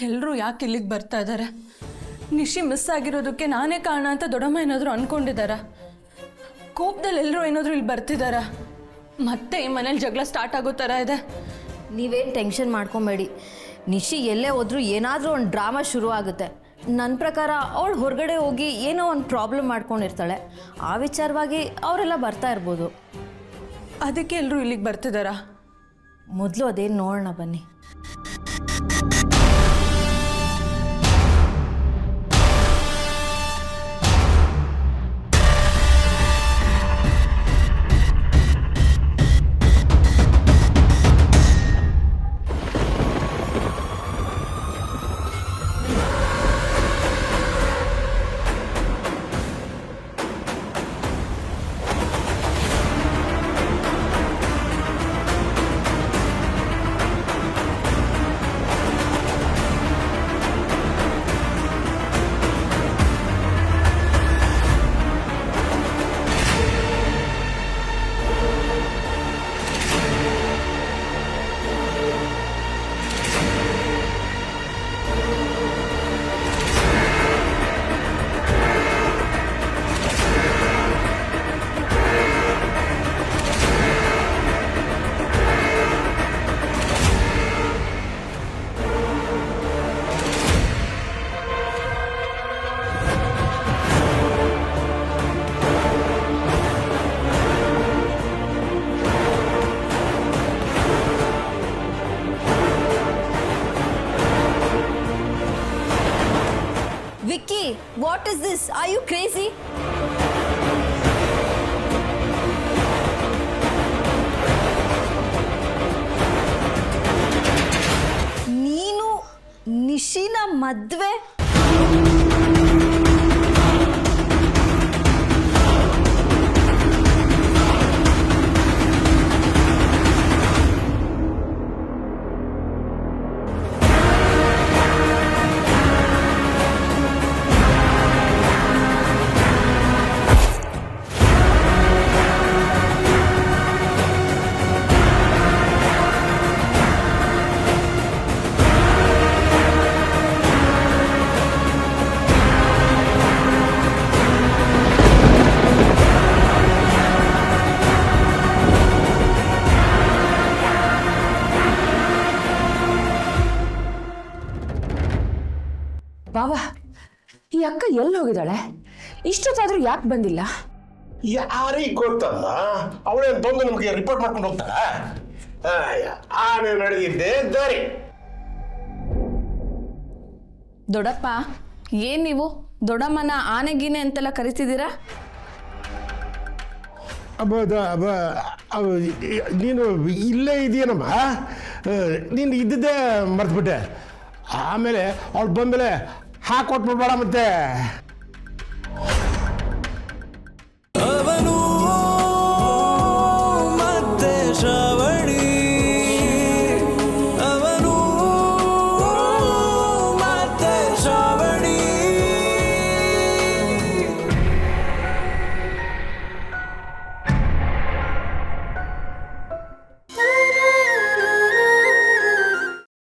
ಎಲ್ಲರೂ ಯಾಕೆ ಇಲ್ಲಿಗೆ ಬರ್ತಾ ಇದ್ದಾರೆ ನಿಶಿ ಮಿಸ್ ಆಗಿರೋದಕ್ಕೆ ನಾನೇ ಕಾರಣ ಅಂತ ದೊಡ್ಡಮ್ಮ ಏನಾದರೂ ಅಂದ್ಕೊಂಡಿದ್ದಾರಾ ಕೋಪದಲ್ಲಿ ಎಲ್ಲರೂ ಏನಾದರೂ ಇಲ್ಲಿ ಬರ್ತಿದ್ದಾರಾ ಮತ್ತೆ ಈ ಮನೇಲಿ ಜಗಳ ಸ್ಟಾರ್ಟ್ ಆಗೋ ಥರ ಇದೆ. ನೀವೇನು ಟೆನ್ಷನ್ ಮಾಡ್ಕೊಬೇಡಿ. ನಿಶಿ ಎಲ್ಲೇ ಹೋದರೂ ಏನಾದರೂ ಒಂದು ಡ್ರಾಮಾ ಶುರು ಆಗುತ್ತೆ. ನನ್ನ ಪ್ರಕಾರ ಅವಳು ಹೊರಗಡೆ ಹೋಗಿ ಏನೋ ಒಂದು ಪ್ರಾಬ್ಲಮ್ ಮಾಡ್ಕೊಂಡಿರ್ತಾಳೆ. ಆ ವಿಚಾರವಾಗಿ ಅವರೆಲ್ಲ ಬರ್ತಾ ಇರ್ಬೋದು. ಅದಕ್ಕೆ ಎಲ್ಲರೂ ಇಲ್ಲಿಗೆ ಬರ್ತಿದ್ದಾರಾ ಮೊದಲು ಅದೇನು ನೋಡೋಣ ಬನ್ನಿ. Vicky what is this are you crazy ನೀನು ನಿಶಿನ ಮದ್ವೆ ಬಾವ ಈ ಅಕ್ಕ ಎಲ್ಲಿ ಹೋಗಿದ್ದಾಳೆ? ಇಷ್ಟೊತ್ತಾದ್ರೂ ಯಾಕೆ ಬಂದಿಲ್ಲ? ಯಾರಿಗೆ ಗೊತ್ತಮ್ಮ ಅವಳೇನು ಬಂದು ನಮಗೆ ರಿಪೋರ್ಟ್ ಮಾಡ್ಕೊಂಡು ಹೋಗ್ತಾಳ. ಆನೆ ನಡೆದಿದ್ದೆ ದಾರಿ. ದೊಡ್ಡಪ್ಪ ಏನು ನೀವು? ದೊಡ್ಡಮ್ಮನ ಆನೆಗೀನೆ ಅಂತೆಲ್ಲ ಕರಿತಿದ್ದೀರಾ ಅಬ್ಬ ಅದ- ಅಬ್ಬ ಅವ ನೀನು ಇಲ್ಲೇ ಇದೆಯೇನಮ್ಮ? ನೀನು ಇದ್ದಿದ್ದೇ ಮರ್ತ್ಬಿಟ್ಟೆ. ಆಮೇಲೆ ಅವಳು ಬಂದಮೇಲೆ ಹಾಕೊಟ್ಬಿಡ್ಬೇಡ ಮತ್ತೆ.